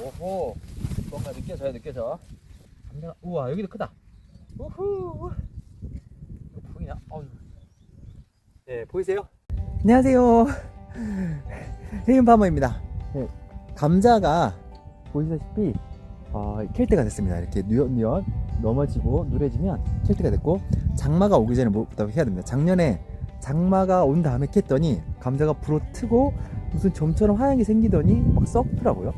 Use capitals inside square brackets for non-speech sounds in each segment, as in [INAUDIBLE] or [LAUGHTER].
오호 뭔가 느껴져요 느껴져. 감자가 우와 여기도 크다. 우후. 보이나? 어휴. 네 보이세요? 안녕하세요. 헤인파머입니다. 네, 감자가 보시다시피 어, 캘 때가 됐습니다. 이렇게 누엿누엿 넘어지고 누래지면 캘 때가 됐고 장마가 오기 전에 뭐부터 해야 됩니다? 작년에 장마가 온 다음에 캤더니 감자가 불어 트고 무슨 점처럼 하얀 게 생기더니 막 썩더라고요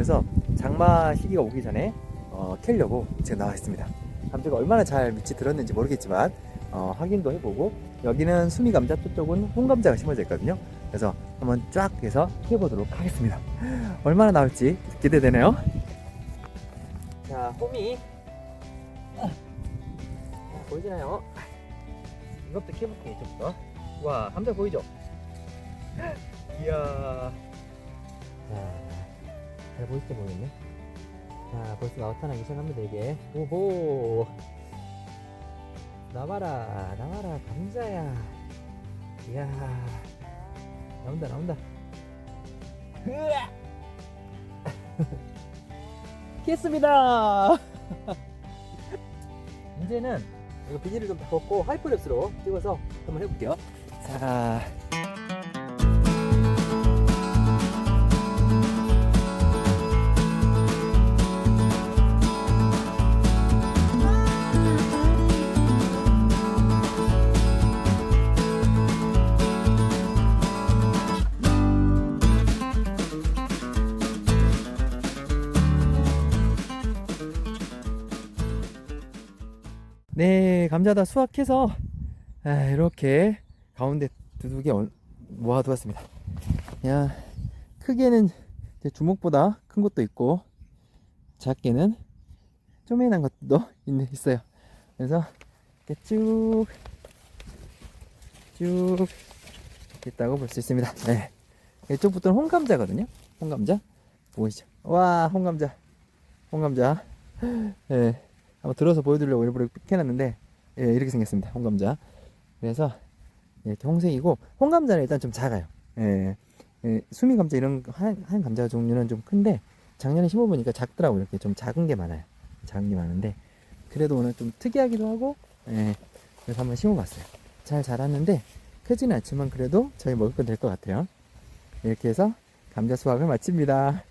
그래서 장마 시기가 오기 전에 어, 캘려고 지금 나와 있습니다. 감자가 얼마나 잘 밑이 들었는지 모르겠지만 어, 확인도 해보고 여기는 수미 감자 저쪽은 홍감자가 심어져 있거든요. 그래서 한번 쫙 해서 캐보도록 하겠습니다. [LAUGHS] 얼마나 나올지 기대되네요. 자, 홈이 아, 보이시나요? 이것도 캐볼게요, 이쪽부터. 와, 감자 보이죠? [GASPS] 이야. 자, 잘 보일지 모르겠네. 자, 벌써 나타나기 시작합니다, 이게. 오호! 나와라, 나와라, 감자야. 이야. 나온다, 나온다. 으아! [LAUGHS] 깼습니다! [LAUGHS] 이제는 이거 비닐을 좀 덮고 하이퍼랩스로 찍어서 한번 해볼게요. 자. 네, 감자 다 수확해서 아, 이렇게 가운데 두둑에 얹- 모아두었습니다. 야, 크게는 제 주먹보다 큰 것도 있고 작게는 쪼매난 것도 [LAUGHS] 있- 있어요. 그래서 이렇게 쭉, 쭉 있다고 볼 수 있습니다. 네. 이쪽부터는 홍감자거든요. 홍감자 보이시죠? 와, 홍감자, 홍감자. 네. 한번 들어서 보여드리려고 일부러 이렇게 해놨는데 예, 이렇게 생겼습니다. 홍감자. 그래서 이렇게 홍색이고 홍감자는 일단 좀 작아요. 예, 예, 수미 감자 이런 하얀, 하얀 감자 종류는 좀 큰데 작년에 심어보니까 작더라고 이렇게 좀 작은 게 많아요. 작은 게 많은데. 그래도 오늘 좀 특이하기도 하고 예, 그래서 한번 심어봤어요. 잘 자랐는데 크지는 않지만 그래도 저희 먹을 건 될 것 같아요. 이렇게 해서 감자 수확을 마칩니다